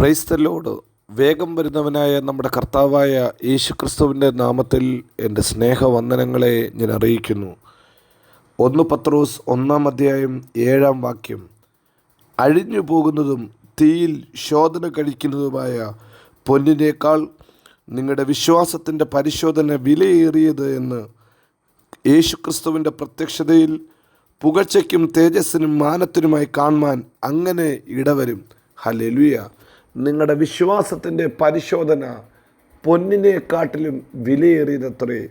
ക്രൈസ്തലോട് വേഗം വരുന്നവനായ നമ്മുടെ കർത്താവായ യേശുക്രിസ്തുവിന്റെ നാമത്തിൽ എന്റെ സ്നേഹവന്ദനങ്ങളെ ഞാൻ അറിയിക്കുന്നു. ഒന്ന് പത്രോസ് ഒന്നാം അധ്യായം ഏഴാം വാക്യം. അഴിഞ്ഞു പോകുന്നതും തീയിൽ ശോധന കഴിക്കുന്നതുമായ പൊന്നിനേക്കാൾ നിങ്ങളുടെ വിശ്വാസത്തിന്റെ പരിശോധന വിലയേറിയത് എന്ന് യേശുക്രിസ്തുവിന്റെ പ്രത്യക്ഷതയിൽ പുകഴ്ചയ്ക്കും തേജസ്സിനും മാനത്തിനുമായി കാണുവാൻ അങ്ങനെ ഇടവരും. ഹലെലുയ നിങ്ങളുടെ വിശ്വാസത്തിന്റെ പരിശോധന പൊന്നിനെക്കാട്ടിലും വിലയേറിയതത്രേ.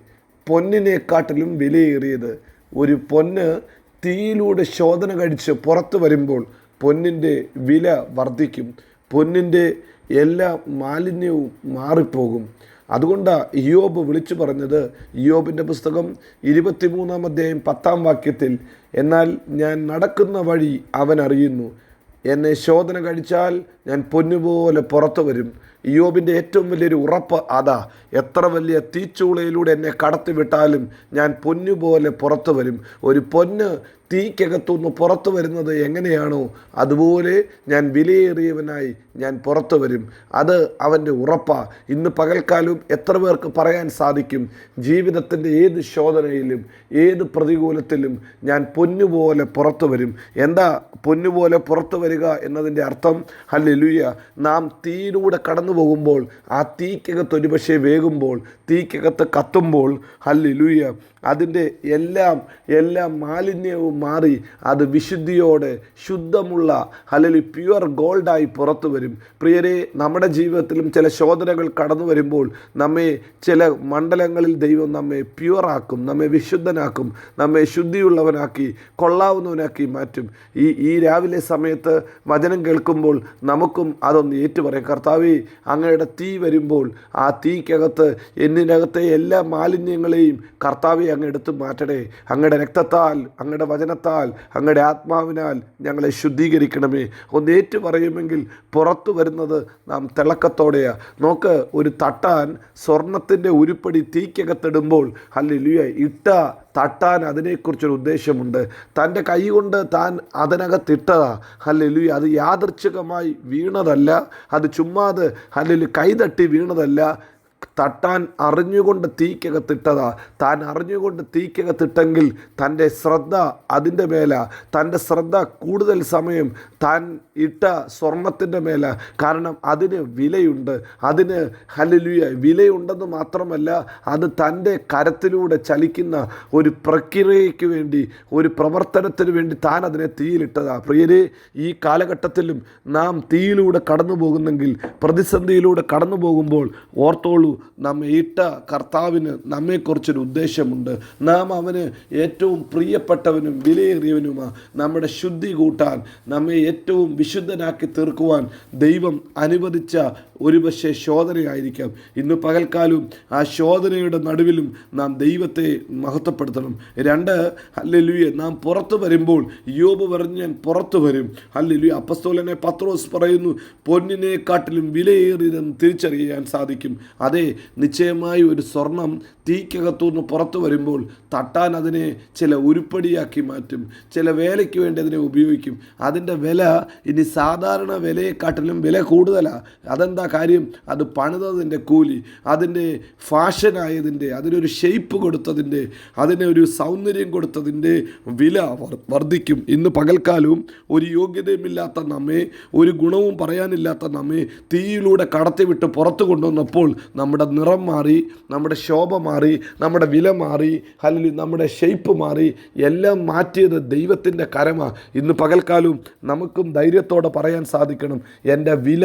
പൊന്നിനെക്കാട്ടിലും വിലയേറിയത് ഒരു പൊന്ന് തീയിലൂടെ ശോധന കഴിച്ച് പുറത്തു വരുമ്പോൾ പൊന്നിന്റെ വില വർദ്ധിക്കും. പൊന്നിന്റെ എല്ലാ മാലിന്യവും മാറിപ്പോകും. അതുകൊണ്ടാണ് ഇയോബ് വിളിച്ചു പറഞ്ഞത് ഇയോബിന്റെ പുസ്തകം ഇരുപത്തിമൂന്നാം അധ്യായം പത്താം വാക്യത്തിൽ എന്നാൽ ഞാൻ നടക്കുന്ന വഴി അവൻ അറിയുന്നു. എന്നെ ശോധന കഴിച്ചാൽ ഞാൻ പൊന്നുപോലെ പുറത്തു വരും. ഇയോബിന്റെ ഏറ്റവും വലിയൊരു ഉറപ്പ് അതാ എത്ര വലിയ തീച്ചൂളയിലൂടെ എന്നെ കടത്തിവിട്ടാലും ഞാൻ പൊന്നുപോലെ പുറത്തു വരും. ഒരു പൊന്ന് തീക്കകത്തുനിന്ന് പുറത്തു വരുന്നത് എങ്ങനെയാണോ അതുപോലെ ഞാൻ വിലയേറിയവനായി ഞാൻ പുറത്തു വരും. അത് അവന്റെ ഉറപ്പാണ് ഇന്ന് പകൽക്കാലവും എത്ര പേർക്ക് പറയാൻ സാധിക്കും? ജീവിതത്തിന്റെ ഏത് ശോധനയിലും ഏത് പ്രതികൂലത്തിലും ഞാൻ പൊന്നുപോലെ പുറത്തു വരും. എന്താ പൊന്നുപോലെ പുറത്തു വരിക എന്നതിന്റെ അർത്ഥം? ഹല്ലേലൂയ. നാം തീയിലൂടെ കടന്നു പോകുമ്പോൾ ആ തീക്കകത്ത് ഒരുപക്ഷെ വേകുമ്പോൾ തീക്കകത്ത് കത്തുമ്പോൾ ഹല്ലേലൂയ അതിന്റെ എല്ലാം എല്ലാം മാലിന്യവും മാറി അത് വിശുദ്ധിയോടെ ശുദ്ധമുള്ള അല്ലെങ്കിൽ പ്യുവർ ഗോൾഡായി പുറത്തു വരും. പ്രിയരെ നമ്മുടെ ജീവിതത്തിലും ചില ശോധനകൾ കടന്നു വരുമ്പോൾ നമ്മെ ചില മണ്ഡലങ്ങളിൽ ദൈവം നമ്മെ പ്യുവറാക്കും നമ്മെ വിശുദ്ധനാക്കും നമ്മെ ശുദ്ധിയുള്ളവനാക്കി കൊള്ളാവുന്നവനാക്കി മാറ്റും. ഈ ഈ രാവിലെ സമയത്ത് വചനം കേൾക്കുമ്പോൾ നമുക്കും അതൊന്ന് ഏറ്റുപറയാം. കർത്താവേ അങ്ങയുടെ തീ വരുമ്പോൾ ആ തീക്കകത്ത് എന്നിനകത്തെ എല്ലാ മാലിന്യങ്ങളെയും കർത്താവെ അങ്ങ് എടുത്തു മാറ്റണേ. അങ്ങയുടെ രക്തത്താൽ അങ്ങയുടെ വചനത്താൽ അങ്ങയുടെ ആത്മാവിനാൽ ഞങ്ങളെ ശുദ്ധീകരിക്കണമേ. ഒന്ന് ഏറ്റു പറയുമെങ്കിൽ പുറത്തു വരുന്നത് നാം തിളക്കത്തോടെയാണ് നോക്ക് ഒരു തട്ടാൻ സ്വർണത്തിന്റെ ഉരുപ്പടി തീക്കകത്തിടുമ്പോൾ അല്ലെ ഇട്ട തട്ടാൻ അതിനെക്കുറിച്ചൊരു ഉദ്ദേശമുണ്ട്. തന്റെ കൈ കൊണ്ട് താൻ അതിനകത്തിട്ടതാ. ഹല്ലേലൂയ അത് യാദർച്ഛികമായി വീണതല്ല. അത് ചുമ്മാതെ അല്ലെങ്കിൽ കൈതട്ടി വീണതല്ല. തട്ടാൻ അറിഞ്ഞുകൊണ്ട് തീക്കകത്തിട്ടതാ. താൻ അറിഞ്ഞുകൊണ്ട് തീക്കകത്തിട്ടെങ്കിൽ തന്റെ ശ്രദ്ധ അതിന്റെ മേല. തന്റെ ശ്രദ്ധ കൂടുതൽ സമയം താൻ ഇട്ട സ്വർണത്തിന്റെ മേല. കാരണം അതിന് വിലയുണ്ട്. അതിന് ഹലലുയ വിലയുണ്ടെന്ന് മാത്രമല്ല അത് തന്റെ കരത്തിലൂടെ ചലിക്കുന്ന ഒരു പ്രക്രിയയ്ക്ക് വേണ്ടി ഒരു പ്രവർത്തനത്തിന് വേണ്ടി താൻ അതിനെ തീയിലിട്ടതാ. പ്രിയരെ ഈ കാലഘട്ടത്തിലും നാം തീയിലൂടെ കടന്നു പോകുന്നെങ്കിൽ പ്രതിസന്ധിയിലൂടെ കടന്നു പോകുമ്പോൾ ഓർത്തോളൂ നമ്മെ ഇട്ട കർത്താവിന് നമ്മെക്കുറിച്ചൊരു ഉദ്ദേശമുണ്ട്. നാം അവന് ഏറ്റവും പ്രിയപ്പെട്ടവനും വിലയേറിയവനുമാണ് നമ്മുടെ ശുദ്ധി കൂട്ടാൻ നമ്മെ ഏറ്റവും വിശുദ്ധനാക്കി തീർക്കുവാൻ ദൈവം അനുവദിച്ച ഒരുപക്ഷെ ശോധനയായിരിക്കാം. ഇന്ന് പകൽക്കാലവും ആ ശോധനയുടെ നടുവിലും നാം ദൈവത്തെ മഹത്വപ്പെടുത്തണം. രണ്ട് അല്ലെലുയെ നാം പുറത്തു വരുമ്പോൾ യോബ് പറഞ്ഞ് ഞാൻ പുറത്തു വരും. അല്ലെലുയ അപ്പസ്തോലനെ പത്രോസ് പറയുന്നു പൊന്നിനെക്കാട്ടിലും വിലയേറിയതെന്ന് തിരിച്ചറിയാൻ സാധിക്കും. അതെ നിശ്ചയമായി ഒരു സ്വർണം തീക്കകത്തുനിന്ന് പുറത്തു വരുമ്പോൾ തട്ടാൻ അതിനെ ചില ഉരുപ്പടിയാക്കി മാറ്റും. ചില വേലയ്ക്ക് വേണ്ടി അതിനെ ഉപയോഗിക്കും. അതിന്റെ വില ഇനി സാധാരണ വിലയെക്കാട്ടിലും വില കൂടുതലാണ് അതെന്താ കാര്യം അത് പണിതതിന്റെ കൂലി അതിന്റെ ഫാഷനായതിന്റെ അതിനൊരു ഷെയ്പ്പ് കൊടുത്തതിന്റെ ഒരു സൗന്ദര്യം കൊടുത്തതിന്റെ വില വർ- വർദ്ധിക്കും. ഇന്ന് പകൽക്കാലവും ഒരു യോഗ്യതയുമില്ലാത്ത നമ്മെ ഒരു ഗുണവും പറയാനില്ലാത്ത നമ്മെ തീയിലൂടെ കടത്തിവിട്ട് പുറത്തു കൊണ്ടുവന്നപ്പോൾ നമ്മുടെ നിറം മാറി നമ്മുടെ ശോഭ മാറി നമ്മുടെ വില മാറി അല്ലെങ്കിൽ നമ്മുടെ ഷെയ്പ്പ് മാറി എല്ലാം മാറ്റിയത് ദൈവത്തിന്റെ കരമാ. ഇന്ന് പകൽക്കാലവും നമുക്കും ധൈര്യത്തോടെ പറയാൻ സാധിക്കണം എന്റെ വില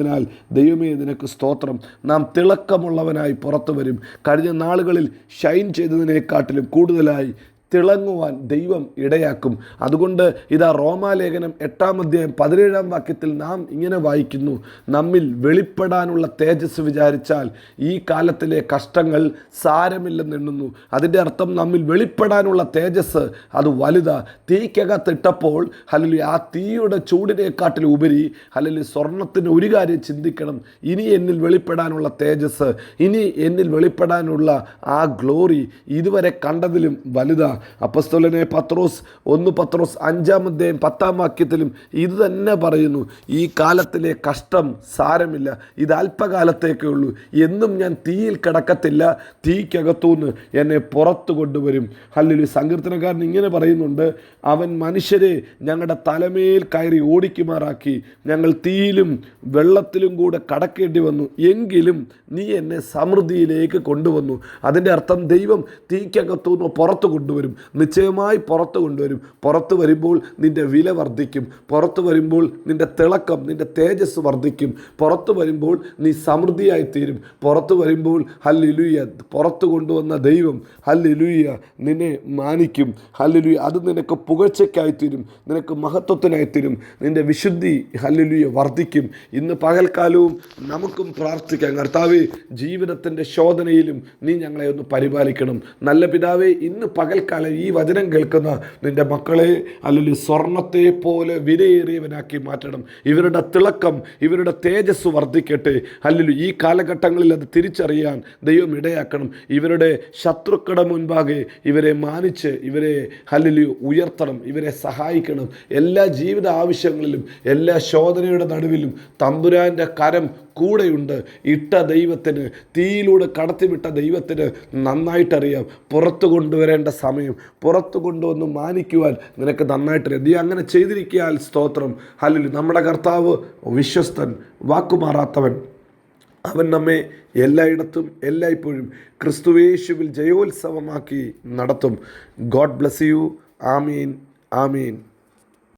വർദ്ധിപ്പിക്കുന്നതിനാൽ ദൈവമേ നിനക്ക് സ്തോത്രം. നാം തിളക്കമുള്ളവനായി പുറത്തു വരും. കഴിഞ്ഞ നാളുകളിൽ ഷൈൻ ചെയ്തതിനെക്കാട്ടിലും കൂടുതലായി തിളങ്ങുവാൻ ദൈവം ഇടയാക്കും. അതുകൊണ്ട് ഇതാ റോമാലേഖനം എട്ടാം അധ്യായം പതിനേഴാം വാക്യത്തിൽ നാം ഇങ്ങനെ വായിക്കുന്നു. നമ്മിൽ വെളിപ്പെടാനുള്ള തേജസ് വിചാരിച്ചാൽ ഈ കാലത്തിലെ കഷ്ടങ്ങൾ സാരമില്ലെന്നെണ്ണുന്നു അതിന്റെ അർത്ഥം നമ്മിൽ വെളിപ്പെടാനുള്ള തേജസ് അത് വലുതാ. തീക്കകത്തിട്ടപ്പോൾ അല്ലെങ്കിൽ ആ തീയുടെ ചൂടിനെക്കാട്ടിൽ ഉപരി അല്ലെങ്കിൽ സ്വർണത്തിന് ഒരു കാര്യം ചിന്തിക്കണം. ഇനി എന്നിൽ വെളിപ്പെടാനുള്ള തേജസ് ഇനി എന്നിൽ വെളിപ്പെടാനുള്ള ആ ഗ്ലോറി ഇതുവരെ കണ്ടതിലും വലുതാ. അപ്പസ്തോലനെ പത്രോസ് ഒന്ന് പത്രോസ് അഞ്ചാം അധ്യായം പത്താം വാക്യത്തിലും ഇത് തന്നെ പറയുന്നു ഈ കാലത്തിലെ കഷ്ടം സാരമില്ല ഇത് അല്പകാലത്തേക്കേ ഉള്ളൂ. എന്നും ഞാൻ തീയിൽ കിടക്കത്തില്ല തീക്കകത്തുനിന്ന് എന്നെ പുറത്തു കൊണ്ടുവരും. അല്ലെങ്കിൽ സങ്കീർത്തനക്കാരൻ ഇങ്ങനെ പറയുന്നുണ്ട് അവൻ മനുഷ്യരെ ഞങ്ങളുടെ തലമേൽ കയറി ഓടിക്കുമാറാക്കി ഞങ്ങൾ തീയിലും വെള്ളത്തിലും കൂടെ കടക്കേണ്ടി വന്നു. എങ്കിലും നീ എന്നെ സമൃദ്ധിയിലേക്ക് കൊണ്ടുവന്നു. അതിന്റെ അർത്ഥം ദൈവം തീക്കകത്തുനിന്ന് പുറത്തു കൊണ്ടുവരും. നിശ്ചയമായി പുറത്ത് കൊണ്ടുവരും. പുറത്ത് വരുമ്പോൾ നിന്റെ വില വർദ്ധിക്കും. പുറത്ത് വരുമ്പോൾ നിന്റെ തിളക്കം നിന്റെ തേജസ് വർദ്ധിക്കും. പുറത്ത് വരുമ്പോൾ നീ സമൃദ്ധിയായി തീരും. പുറത്ത് വരുമ്പോൾ ഹല്ലിലുയ്യ പുറത്ത് കൊണ്ടുവന്ന ദൈവം ഹല്ലിലുയ്യ നിന്നെ മാനിക്കും. ഹല്ലിലുയ്യ അത് നിനക്ക് പുകഴ്ചയ്ക്കായി തീരും. നിനക്ക് മഹത്വത്തിനായി തീരും. നിന്റെ വിശുദ്ധി ഹല്ലിലുയ്യ വർദ്ധിക്കും. ഇന്ന് പകൽക്കാലവും നമുക്കും പ്രാർത്ഥിക്കാം. കർത്താവ് ജീവിതത്തിന്റെ ശോധനയിലും നീ ഞങ്ങളെ ഒന്ന് പരിപാലിക്കണം. നല്ല പിതാവേ ഇന്ന് പകൽക്കാലം ഈ വചനം കേൾക്കുന്ന നിന്റെ മക്കളെ അല്ലെങ്കിൽ സ്വർണത്തെ പോലെ വിലയേറിയവനാക്കി മാറ്റണം. ഇവരുടെ തിളക്കം ഇവരുടെ തേജസ് വർദ്ധിക്കട്ടെ. അല്ലെങ്കിൽ ഈ കാലഘട്ടങ്ങളിൽ അത് തിരിച്ചറിയാൻ ദൈവം ഇടയാക്കണം. ഇവരുടെ ശത്രുക്കളുടെ മുൻപാകെ ഇവരെ മാനിച്ച് ഇവരെ അല്ലെങ്കിൽ ഉയർത്തണം ഇവരെ സഹായിക്കണം. എല്ലാ ജീവിത ആവശ്യങ്ങളിലും എല്ലാ ശോധനയുടെ നടുവിലും തമ്പുരാന്റെ കരം കൂടെയുണ്ട്. ഇട്ട ദൈവത്തിന് തീയിലൂടെ കടത്തിവിട്ട ദൈവത്തിന് നന്നായിട്ടറിയാം. പുറത്തു കൊണ്ടുവരേണ്ട സമയം പുറത്തു കൊണ്ടുവന്ന് മാനിക്കുവാൻ നിനക്ക് നന്നായിട്ടറിയാം. നീ അങ്ങനെ ചെയ്തിരിക്കാൻ സ്തോത്രം. അല്ലെങ്കിൽ നമ്മുടെ കർത്താവ് വിശ്വസ്തൻ വാക്കുമാറാത്തവൻ. അവൻ നമ്മെ എല്ലായിടത്തും എല്ലായ്പ്പോഴും ക്രിസ്തുവേശുവിൽ ജയോത്സവമാക്കി നടത്തും. God bless you. Amin Amin.